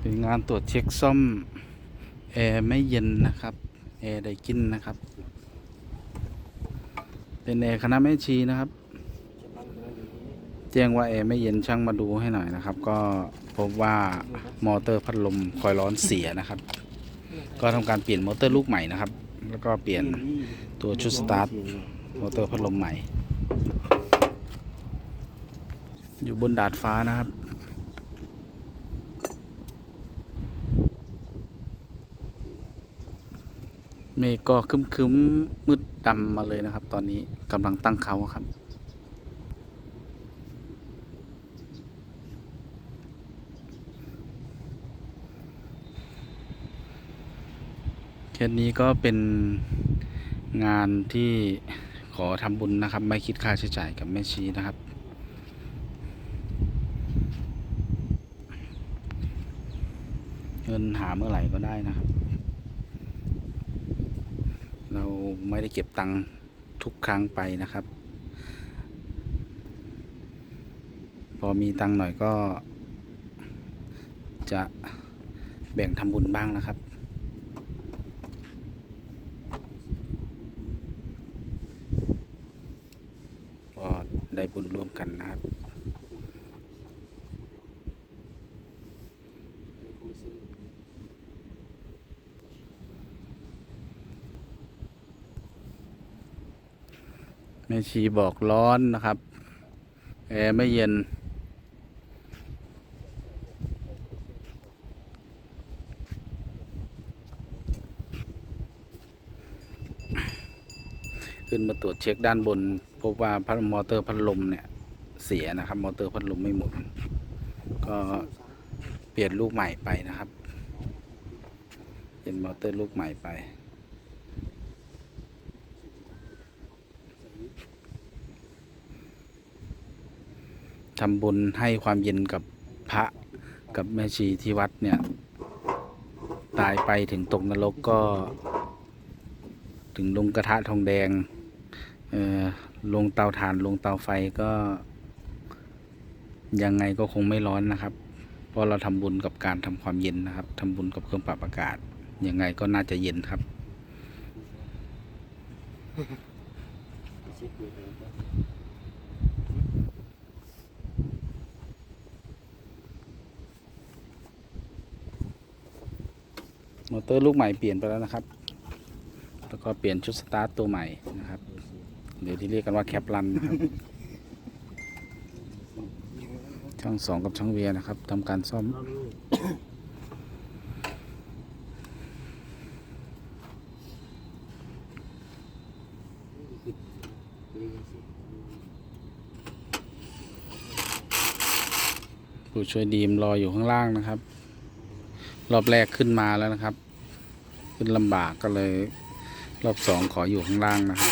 เป็นงานตรวจเช็คซ่อมแอร์ไม่เย็นนะครับแอร์ไดกินนะครับ เป็นแอร์คณะแม่ชีนะครับ แจ้งว่าแอร์ไม่เย็นช่างมาดูให้หน่อยนะครับ ก็พบว่ามอเตอร์พัดลมคอยร้อนเสียนะครับ ก็ทำการเปลี่ยนมอเตอร์ลูกใหม่นะครับ แล้วก็เปลี่ยนตัวชุดสตาร์ทมอเตอร์พัดลมใหม่ อยู่บนดาดฟ้านะครับ เมฆก็ครึ้มมืดดำมาเลยนะครับ ตอนนี้กำลังตั้งเขาครับ เคสนี้ก็เป็นงานที่ขอทำบุญนะครับ ไม่คิดค่าใช้จ่ายกับแม่ชีนะครับเงินหาเมื่อไหร่ก็ได้นะครับ เราไม่ได้เก็บตังค์ทุกครั้งไปนะครับ พอมีตังค์หน่อยก็ จะแบ่งทำบุญบ้างนะครับ ก็ได้บุญร่วมกันนะครับ แม่ชีบอกร้อนนะครับ แอร์ไม่เย็น ขึ้นมาตรวจเช็คด้านบน พบว่าพัดมอเตอร์พัดลมเนี่ย เสียนะครับ มอเตอร์พัดลมไม่หมุน ก็เปลี่ยนลูกใหม่ไปนะครับ เปลี่ยนมอเตอร์ลูกใหม่ไป ทำบุญให้ความเย็นกับพระกับแม่ชีที่วัดเนี่ย ตายไปถึงตกนรกก็ ถึงลงกระทะทองแดงลงเตาถ่านลงเตาไฟก็ ยังไงก็คงไม่ร้อนนะครับ เพราะเราทำบุญกับการทำความเย็นนะครับทำบุญกับเครื่องปรับอากาศ ยังไงก็น่าจะเย็นครับ มอเตอร์ลูกใหม่เปลี่ยนไปแล้วนะครับ แล้วก็เปลี่ยนชุดสตาร์ทตัวใหม่นะครับเดี๋ยวที่เรียกกันว่าแคปลันนะครับ ช่างสองกับช่างเวียนะครับทำการซ่อม ผู้ช่วยดีมรออยู่ข้างล่างนะครับ รอบแรกขึ้นมาแล้วนะครับ ขึ้นลำบากก็เลย รอบสองขออยู่ข้างล่างนะครับ